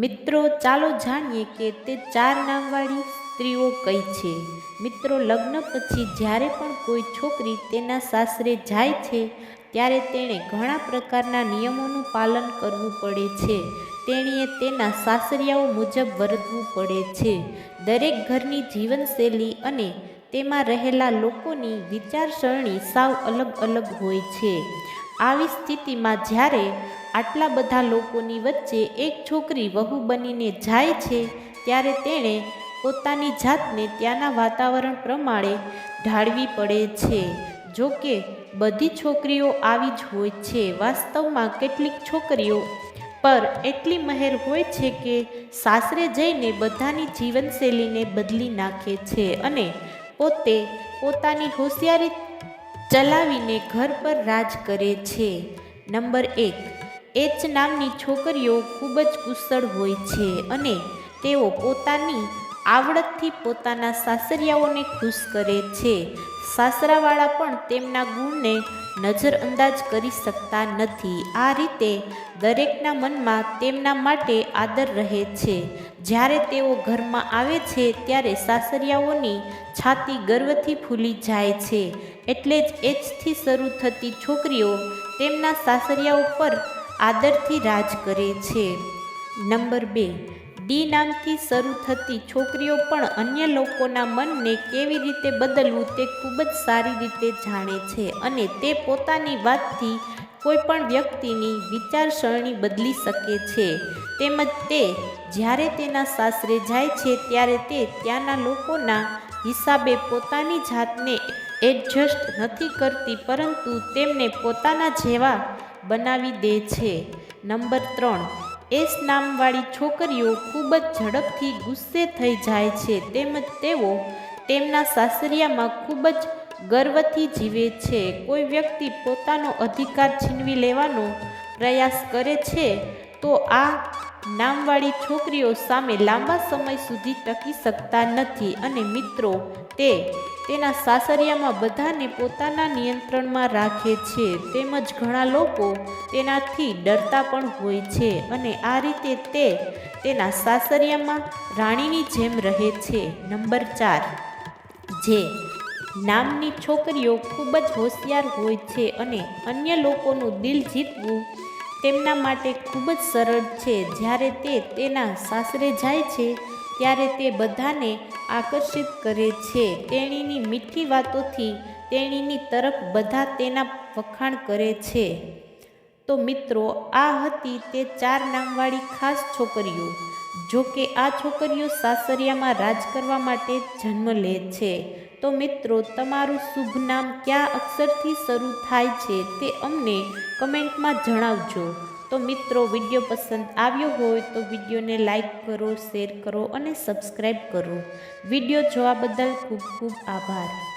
મિત્રો, ચાલો જાણીએ કે તે ચાર નામવાળી સ્ત્રીઓ કઈ છે? મિત્રો, લગ્ન પછી જ્યારે પણ કોઈ છોકરી તેના સાસરે જાય છે, ત્યારે તેણે ઘણા પ્રકારના નિયમોનું પાલન કરવું પડે છે. તેણીએ તેના સાસરિયાઓ મુજબ વર્તવું પડે છે. દરેક ઘરની જીવનશૈલી અને તેમાં રહેલા લોકોની વિચારસરણી સાવ અલગ અલગ હોય છે. આવી સ્થિતિમાં જ્યારે આટલા બધા લોકોની વચ્ચે એક છોકરી વહુ બનીને જાય છે, ત્યારે તેણે પોતાની જાતને ત્યાંના વાતાવરણ પ્રમાણે ઢાળવી પડે છે. જો કે, બધી છોકરીઓ આવી જ હોય છે. વાસ્તવમાં કેટલીક છોકરીઓ પર એટલી મહેર હોય છે કે સાસરે જઈને બધાની જીવનશૈલીને બદલી નાખે છે અને પોતે પોતાની હોશિયારી ચલાવીને ઘર પર રાજ કરે છે. નંબર એક એચ નામની છોકરીઓ ખૂબ જ કુશળ હોય છે અને તેઓ પોતાની આવડતથી પોતાના સાસરિયાઓને ખુશ કરે છે. સાસરાવાળા પણ તેમના ગુણને નજરઅંદાજ કરી શકતા નથી. આ રીતે દરેકના મનમાં તેમના માટે આદર રહે છે. જ્યારે તેઓ ઘરમાં આવે છે ત્યારે સાસરિયાઓની છાતી ગર્વથી ફૂલી જાય છે. એટલે જ એચથી શરૂ થતી છોકરીઓ તેમના સાસરિયાઓ પર આદરથી રાજ કરે છે. નંબર બે, ડી નામથી શરૂ થતી છોકરીઓ પણ અન્ય લોકોના મનને કેવી રીતે બદલવું તે ખૂબ જ સારી રીતે જાણે છે અને તે પોતાની વાતથી કોઈ પણ વ્યક્તિની વિચારસરણી બદલી શકે છે. તેમજ તે જ્યારે તેના સાસરે જાય છે ત્યારે તે ત્યાંના લોકોના હિસાબે પોતાની જાતને એડજસ્ટ નથી કરતી પરંતુ તેમને પોતાના જેવા બનાવી દે છે. નંબર ત્રણ. એસ નામવાળી છોકરીઓ ખૂબ જ ઝડપથી ગુસ્સે થઈ જાય છે તેમજ તેઓ તેમના સાસરિયામાં ખૂબ જ ગર્વથી જીવે છે. કોઈ વ્યક્તિ પોતાનો અધિકાર છીનવી લેવાનો પ્રયાસ કરે છે તો આ નામવાળી છોકરીઓ સામે લાંબા સમય સુધી ટકી શકતા નથી અને મિત્રો, તે તેના સાસરિયામાં બધાને પોતાના નિયંત્રણમાં રાખે છે તેમજ ઘણા લોકો તેનાથી ડરતા પણ હોય છે અને આ રીતે તે તેના સાસરિયામાં રાણીની જેમ રહે છે. નંબર ચાર, જે નામની છોકરીઓ ખૂબ જ હોશિયાર હોય છે અને અન્ય લોકોનું દિલ જીતવું તેમના માટે ખૂબ જ સરળ છે. જ્યારે તે તેના સાસરે જાય છે, ત્યારે તે બધાને આકર્ષિત કરે છે. તેણીની મીઠી વાતોથી તેણીની તરફ બધા તેના વખાણ કરે છે. તો મિત્રો, આ હતી તે ચાર નામવાળી ખાસ છોકરીઓ જો કે આ છોકરીઓ સાસરિયામાં રાજ કરવા માટે જન્મ લે છે. તો મિત્રો, તમારું શુભ નામ કયા અક્ષરથી શરૂ થાય છે તે અમને કમેન્ટમાં જણાવજો. તો મિત્રો, વીડિયો પસંદ આવ્યો હોય તો વિડીયોને લાઈક કરો, શેર કરો અને સબસ્ક્રાઈબ કરો. વીડિયો જોવા બદલ ખૂબ ખૂબ આભાર.